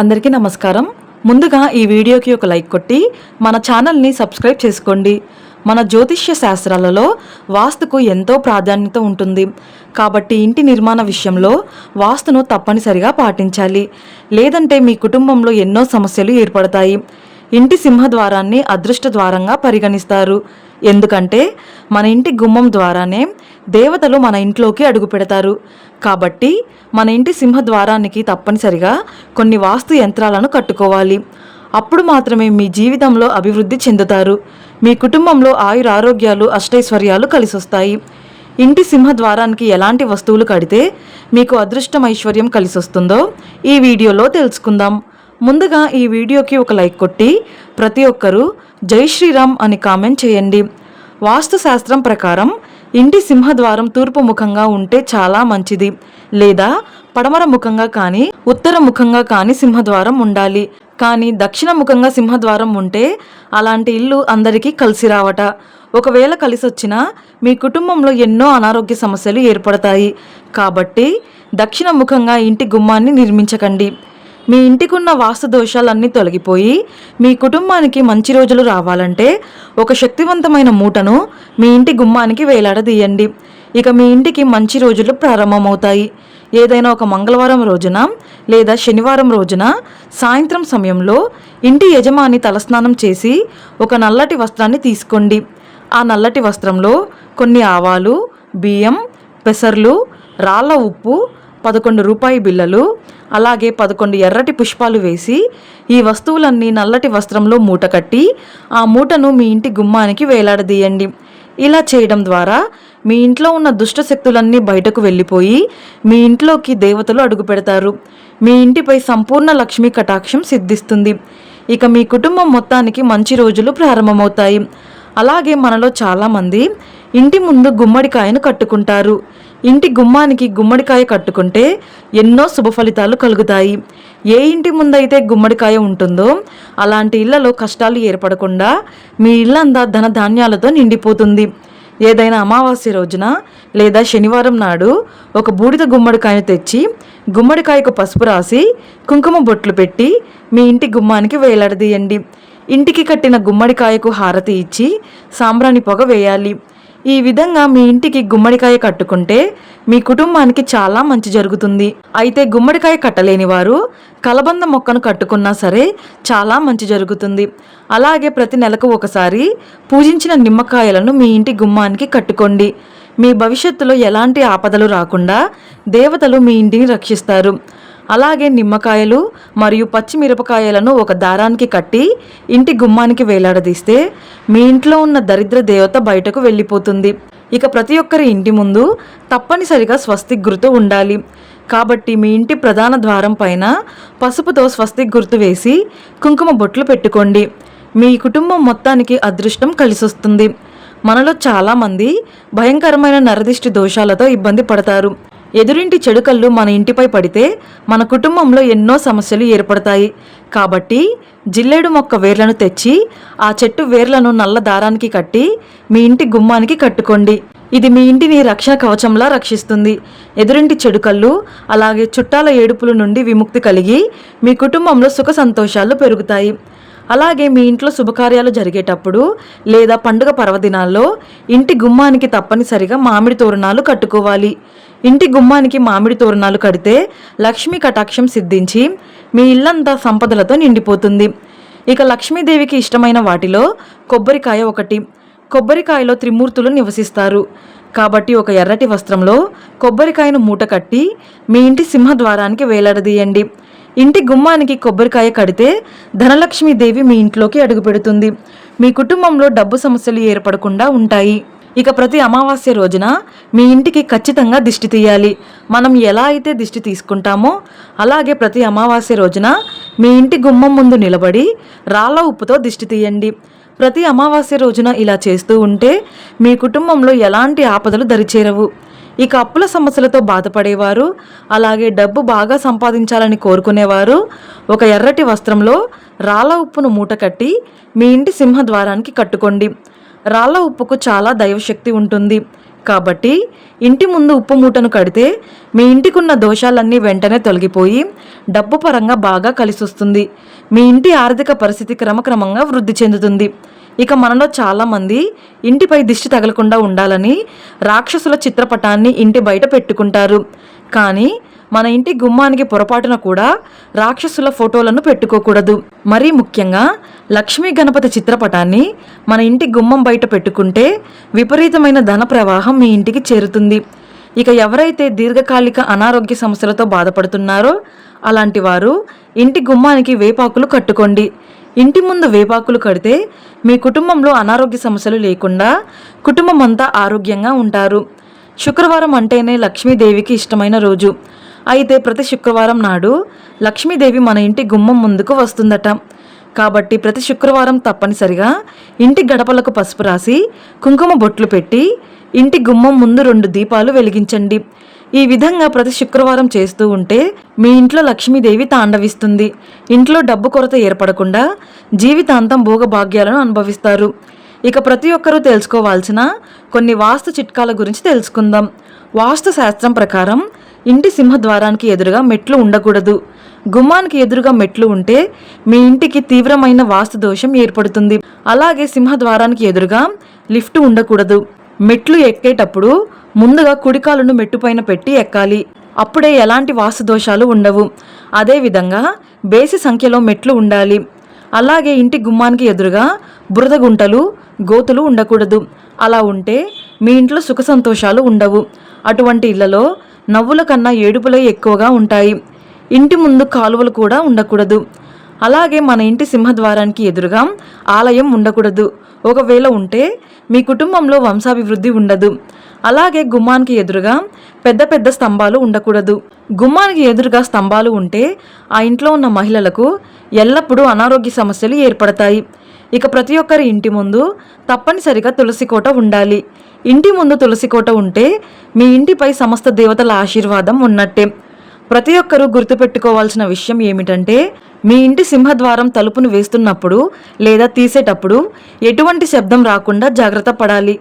అందరికీ నమస్కారం. ముందుగా ఈ వీడియోకి ఒక లైక్ కొట్టి మన ఛానల్ని సబ్స్క్రైబ్ చేసుకోండి. మన జ్యోతిష్య శాస్త్రాలలో వాస్తుకు ఎంతో ప్రాధాన్యత ఉంటుంది. కాబట్టి ఇంటి నిర్మాణ విషయంలో వాస్తును తప్పనిసరిగా పాటించాలి. లేదంటే మీ కుటుంబంలో ఎన్నో సమస్యలు ఏర్పడతాయి. ఇంటి సింహద్వారాన్ని అదృష్ట ద్వారంగా పరిగణిస్తారు. ఎందుకంటే మన ఇంటి గుమ్మం ద్వారానే దేవతలు మన ఇంట్లోకి అడుగు పెడతారు. కాబట్టి మన ఇంటి సింహద్వారానికి తప్పనిసరిగా కొన్ని వాస్తు యంత్రాలను కట్టుకోవాలి. అప్పుడు మాత్రమే మీ జీవితంలో అభివృద్ధి చెందుతారు. మీ కుటుంబంలో ఆయుర ఆరోగ్యాలు అష్టైశ్వర్యాలు కలిసొస్తాయి. ఇంటి సింహద్వారానికి ఎలాంటి వస్తువులు కడితే మీకు అదృష్టం ఐశ్వర్యం కలిసొస్తుందో ఈ వీడియోలో తెలుసుకుందాం. ముందుగా ఈ వీడియోకి ఒక లైక్ కొట్టి ప్రతి ఒక్కరూ జై శ్రీరామ్ అని కామెంట్ చేయండి. వాస్తు శాస్త్రం ప్రకారం ఇంటి సింహద్వారం తూర్పు ముఖంగా ఉంటే చాలా మంచిది. లేదా పడమర ముఖంగా కానీ ఉత్తర ముఖంగా కానీ సింహద్వారం ఉండాలి. కానీ దక్షిణ ముఖంగా సింహద్వారం ఉంటే అలాంటి ఇల్లు అందరికీ కలిసి రావట. ఒకవేళ కలిసి వచ్చినా మీ కుటుంబంలో ఎన్నో అనారోగ్య సమస్యలు ఏర్పడతాయి. కాబట్టి దక్షిణ ముఖంగా ఇంటి గుమ్మాన్ని నిర్మించకండి. మీ ఇంటికున్న వాస్తు దోషాలన్నీ తొలగిపోయి మీ కుటుంబానికి మంచి రోజులు రావాలంటే ఒక శక్తివంతమైన మూటను మీ ఇంటి గుమ్మానికి వేలాడదీయండి. ఇక మీ ఇంటికి మంచి రోజులు ప్రారంభమవుతాయి. ఏదైనా ఒక మంగళవారం రోజున లేదా శనివారం రోజున సాయంత్రం సమయంలో ఇంటి యజమాని తలస్నానం చేసి ఒక నల్లటి వస్త్రాన్ని తీసుకోండి. ఆ నల్లటి వస్త్రంలో కొన్ని ఆవాలు బియ్యం పెసర్లు రాళ్ళ ఉప్పు పదకొండు రూపాయి బిళ్ళలు అలాగే పదకొండు ఎర్రటి పుష్పాలు వేసి ఈ వస్తువులన్నీ నల్లటి వస్త్రంలో మూట కట్టి ఆ మూటను మీ ఇంటి గుమ్మానికి వేలాడదీయండి. ఇలా చేయడం ద్వారా మీ ఇంట్లో ఉన్న దుష్ట శక్తులన్నీ బయటకు వెళ్ళిపోయి మీ ఇంట్లోకి దేవతలు అడుగు పెడతారు. మీ ఇంటిపై సంపూర్ణ లక్ష్మీ కటాక్షం సిద్ధిస్తుంది. ఇక మీ కుటుంబం మొత్తానికి మంచి రోజులు ప్రారంభమవుతాయి. అలాగే మనలో చాలామంది ఇంటి ముందు గుమ్మడికాయను కట్టుకుంటారు. ఇంటి గుమ్మానికి గుమ్మడికాయ కట్టుకుంటే ఎన్నో శుభ ఫలితాలు కలుగుతాయి. ఏ ఇంటి ముందైతే గుమ్మడికాయ ఉంటుందో అలాంటి ఇళ్ళలో కష్టాలు ఏర్పడకుండా మీ ఇల్లంతా ధన ధాన్యాలతో నిండిపోతుంది. ఏదైనా అమావాస్య రోజున లేదా శనివారం నాడు ఒక బూడిద గుమ్మడికాయను తెచ్చి గుమ్మడికాయకు పసుపు రాసి కుంకుమ బొట్లు పెట్టి మీ ఇంటి గుమ్మానికి వేలాడదీయండి. ఇంటికి కట్టిన గుమ్మడికాయకు హారతి ఇచ్చి సాంబ్రాణి పొగ వేయాలి. ఈ విధంగా మీ ఇంటికి గుమ్మడికాయ కట్టుకుంటే మీ కుటుంబానికి చాలా మంచి జరుగుతుంది. అయితే గుమ్మడికాయ కట్టలేని వారు కలబంద మొక్కను కట్టుకున్నా సరే చాలా మంచి జరుగుతుంది. అలాగే ప్రతి నెలకు ఒకసారి పూజించిన నిమ్మకాయలను మీ ఇంటి గుమ్మానికి కట్టుకోండి. మీ భవిష్యత్తులో ఎలాంటి ఆపదలు రాకుండా దేవతలు మీ ఇంటిని రక్షిస్తారు. అలాగే నిమ్మకాయలు మరియు పచ్చిమిరపకాయలను ఒక దారానికి కట్టి ఇంటి గుమ్మానికి వేలాడదీస్తే మీ ఇంట్లో ఉన్న దరిద్ర దేవత బయటకు వెళ్ళిపోతుంది. ఇక ప్రతి ఒక్కరి ఇంటి ముందు తప్పనిసరిగా స్వస్తిక్ గుర్తు ఉండాలి. కాబట్టి మీ ఇంటి ప్రధాన ద్వారం పైన పసుపుతో స్వస్తిక్ గుర్తు వేసి కుంకుమ బొట్లు పెట్టుకోండి. మీ కుటుంబం మొత్తానికి అదృష్టం కలిసొస్తుంది. మనలో చాలామంది భయంకరమైన నరదిష్టి దోషాలతో ఇబ్బంది పడతారు. ఎదురింటి చెడుకళ్ళు మన ఇంటిపై పడితే మన కుటుంబంలో ఎన్నో సమస్యలు ఏర్పడతాయి. కాబట్టి జిల్లేడు మొక్క వేర్లను తెచ్చి ఆ చెట్టు వేర్లను నల్ల దారానికి కట్టి మీ ఇంటి గుమ్మానికి కట్టుకోండి. ఇది మీ ఇంటిని రక్షణ కవచంలా రక్షిస్తుంది. ఎదురింటి చెడుకళ్ళు అలాగే చుట్టాల ఏడుపుల నుండి విముక్తి కలిగి మీ కుటుంబంలో సుఖ సంతోషాలు పెరుగుతాయి. అలాగే మీ ఇంట్లో శుభకార్యాలు జరిగేటప్పుడు లేదా పండుగ పర్వదినాల్లో ఇంటి గుమ్మానికి తప్పనిసరిగా మామిడి తోరణాలు కట్టుకోవాలి. ఇంటి గుమ్మానికి మామిడి తోరణాలు కడితే లక్ష్మీ కటాక్షం సిద్ధించి మీ ఇల్లంతా సంపదలతో నిండిపోతుంది. ఇక లక్ష్మీదేవికి ఇష్టమైన వాటిలో కొబ్బరికాయ ఒకటి. కొబ్బరికాయలో త్రిమూర్తులు నివసిస్తారు. కాబట్టి ఒక ఎర్రటి వస్త్రంలో కొబ్బరికాయను మూట కట్టి మీ ఇంటి సింహద్వారానికి వేలాడదీయండి. ఇంటి గుమ్మానికి కొబ్బరికాయ కడితే ధనలక్ష్మీదేవి మీ ఇంట్లోకి అడుగుపెడుతుంది మీ కుటుంబంలో డబ్బు సమస్యలు ఏర్పడకుండా ఉంటాయి. ఇక ప్రతి అమావాస్య రోజున మీ ఇంటికి ఖచ్చితంగా దిష్టి తీయాలి. మనం ఎలా అయితే దిష్టి తీసుకుంటామో అలాగే ప్రతి అమావాస్య రోజున మీ ఇంటి గుమ్మం ముందు నిలబడి రాళ్ళ ఉప్పుతో దిష్టి తీయండి. ప్రతి అమావాస్య రోజున ఇలా చేస్తూ ఉంటే మీ కుటుంబంలో ఎలాంటి ఆపదలు దరిచేరవు. ఇక అప్పుల సమస్యలతో బాధపడేవారు అలాగే డబ్బు బాగా సంపాదించాలని కోరుకునేవారు. ఒక ఎర్రటి వస్త్రంలో రాళ్ళ ఉప్పును మూట కట్టి మీ ఇంటి సింహద్వారానికి కట్టుకోండి. రాళ్ళ ఉప్పుకు చాలా దైవశక్తి ఉంటుంది. కాబట్టి ఇంటి ముందు ఉప్పు మూటను కడితే మీ ఇంటికున్న దోషాలన్నీ వెంటనే తొలగిపోయి డబ్బు పరంగా బాగా కలిసొస్తుంది. మీ ఇంటి ఆర్థిక పరిస్థితి క్రమక్రమంగా వృద్ధి చెందుతుంది. ఇక మనలో చాలామంది ఇంటిపై దిష్టి తగలకుండా ఉండాలని రాక్షసుల చిత్రపటాన్ని ఇంటి బయట పెట్టుకుంటారు. కానీ మన ఇంటి గుమ్మానికి పొరపాటున కూడా రాక్షసుల ఫోటోలను పెట్టుకోకూడదు. మరీ ముఖ్యంగా లక్ష్మీ గణపతి చిత్రపటాన్ని మన ఇంటి గుమ్మం బయట పెట్టుకుంటే విపరీతమైన ధన ప్రవాహం మీ ఇంటికి చేరుతుంది. ఇక ఎవరైతే దీర్ఘకాలిక అనారోగ్య సమస్యలతో బాధపడుతున్నారో అలాంటి వారు ఇంటి గుమ్మానికి వేపాకులు కట్టుకోండి. ఇంటి ముందు వేపాకులు కడితే మీ కుటుంబంలో అనారోగ్య సమస్యలు లేకుండా కుటుంబం అంతా ఆరోగ్యంగా ఉంటారు. శుక్రవారం అంటేనే లక్ష్మీదేవికి ఇష్టమైన రోజు. అయితే ప్రతి శుక్రవారం నాడు లక్ష్మీదేవి మన ఇంటి గుమ్మం ముందుకు వస్తుందట. కాబట్టి ప్రతి శుక్రవారం తప్పనిసరిగా ఇంటి గడపలకు పసుపు రాసి కుంకుమ బొట్లు పెట్టి ఇంటి గుమ్మం ముందు రెండు దీపాలు వెలిగించండి. ఈ విధంగా ప్రతి శుక్రవారం చేస్తూ ఉంటే మీ ఇంట్లో లక్ష్మీదేవి తాండవిస్తుంది. ఇంట్లో డబ్బు కొరత ఏర్పడకుండా జీవితాంతం భోగభాగ్యాలను అనుభవిస్తారు. ఇక ప్రతి ఒక్కరూ తెలుసుకోవాల్సిన కొన్ని వాస్తు చిట్కాల గురించి తెలుసుకుందాం. వాస్తు శాస్త్రం ప్రకారం ఇంటి సింహద్వారానికి ఎదురుగా మెట్లు ఉండకూడదు. గుమ్మానికి ఎదురుగా మెట్లు ఉంటే మీ ఇంటికి తీవ్రమైన వాస్తు దోషం ఏర్పడుతుంది. అలాగే సింహద్వారానికి ఎదురుగా లిఫ్ట్ ఉండకూడదు. మెట్లు ఎక్కేటప్పుడు ముందుగా కుడికాలును మెట్టుపైన పెట్టి ఎక్కాలి. అప్పుడే ఎలాంటి వాసుదోషాలు ఉండవు. అదేవిధంగా బేసి సంఖ్యలో మెట్లు ఉండాలి. అలాగే ఇంటి గుమ్మానికి ఎదురుగా బురద గుంటలు గోతులు ఉండకూడదు. అలా ఉంటే మీ ఇంట్లో సుఖ సంతోషాలు ఉండవు. అటువంటి ఇళ్ళలో నవ్వుల కన్నా ఏడుపులే ఎక్కువగా ఉంటాయి. ఇంటి ముందు కాలువలు కూడా ఉండకూడదు. అలాగే మన ఇంటి సింహద్వారానికి ఎదురుగా ఆలయం ఉండకూడదు. ఒకవేళ ఉంటే మీ కుటుంబంలో వంశాభివృద్ధి ఉండదు. అలాగే గుమ్మానికి ఎదురుగా పెద్ద పెద్ద స్తంభాలు ఉండకూడదు. గుమ్మానికి ఎదురుగా స్తంభాలు ఉంటే ఆ ఇంట్లో ఉన్న మహిళలకు ఎల్లప్పుడూ అనారోగ్య సమస్యలు ఏర్పడతాయి. ఇక ప్రతి ఒక్కరి ఇంటి ముందు తప్పనిసరిగా తులసి కోట ఉండాలి. ఇంటి ముందు తులసి కోట ఉంటే మీ ఇంటిపై సమస్త దేవతల ఆశీర్వాదం ఉన్నట్టే. ప్రతి ఒక్కరూ గుర్తుపెట్టుకోవాల్సిన విషయం ఏమిటంటే మీ ఇంటి సింహద్వారం తలుపును వేస్తున్నప్పుడు లేదా తీసేటప్పుడు ఎటువంటి శబ్దం రాకుండా జాగ్రత్త పడాలి.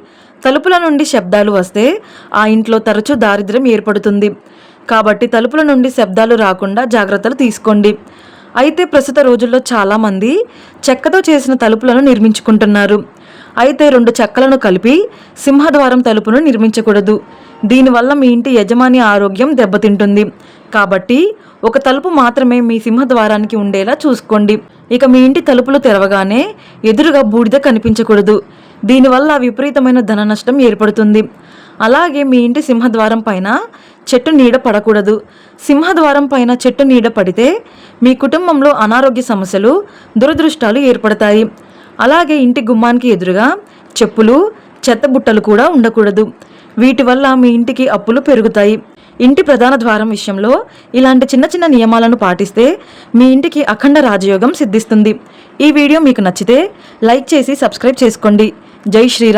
తలుపుల నుండి శబ్దాలు వస్తే ఆ ఇంట్లో తరచూ దారిద్ర్యం ఏర్పడుతుంది. కాబట్టి తలుపుల నుండి శబ్దాలు రాకుండా జాగ్రత్తలు తీసుకోండి. అయితే ప్రస్తుత రోజుల్లో చాలామంది చెక్కతో చేసిన తలుపులను నిర్మించుకుంటున్నారు. అయితే రెండు చెక్కలను కలిపి సింహద్వారం తలుపును నిర్మించకూడదు. దీనివల్ల మీ ఇంటి యజమాని ఆరోగ్యం దెబ్బతింటుంది. కాబట్టి ఒక తలుపు మాత్రమే మీ సింహద్వారానికి ఉండేలా చూసుకోండి. ఇక మీ ఇంటి తలుపులు తెరవగానే ఎదురుగా బూడిద కనిపించకూడదు. దీనివల్ల విపరీతమైన ధన నష్టం ఏర్పడుతుంది. అలాగే మీ ఇంటి సింహద్వారం పైన చెట్టు నీడ పడకూడదు. సింహద్వారం పైన చెట్టు నీడ పడితే మీ కుటుంబంలో అనారోగ్య సమస్యలు దురదృష్టాలు ఏర్పడతాయి. అలాగే ఇంటి గుమ్మానికి ఎదురుగా చెప్పులు చెత్త బుట్టలు కూడా ఉండకూడదు. వీటి వల్ల మీ ఇంటికి అప్పులు పెరుగుతాయి. ఇంటి ప్రధాన ద్వారం విషయంలో ఇలాంటి చిన్న చిన్న నియమాలను పాటిస్తే మీ ఇంటికి అఖండ రాజయోగం సిద్ధిస్తుంది. ఈ వీడియో మీకు నచ్చితే లైక్ చేసి సబ్స్క్రైబ్ చేసుకోండి. జై శ్రీరామ్.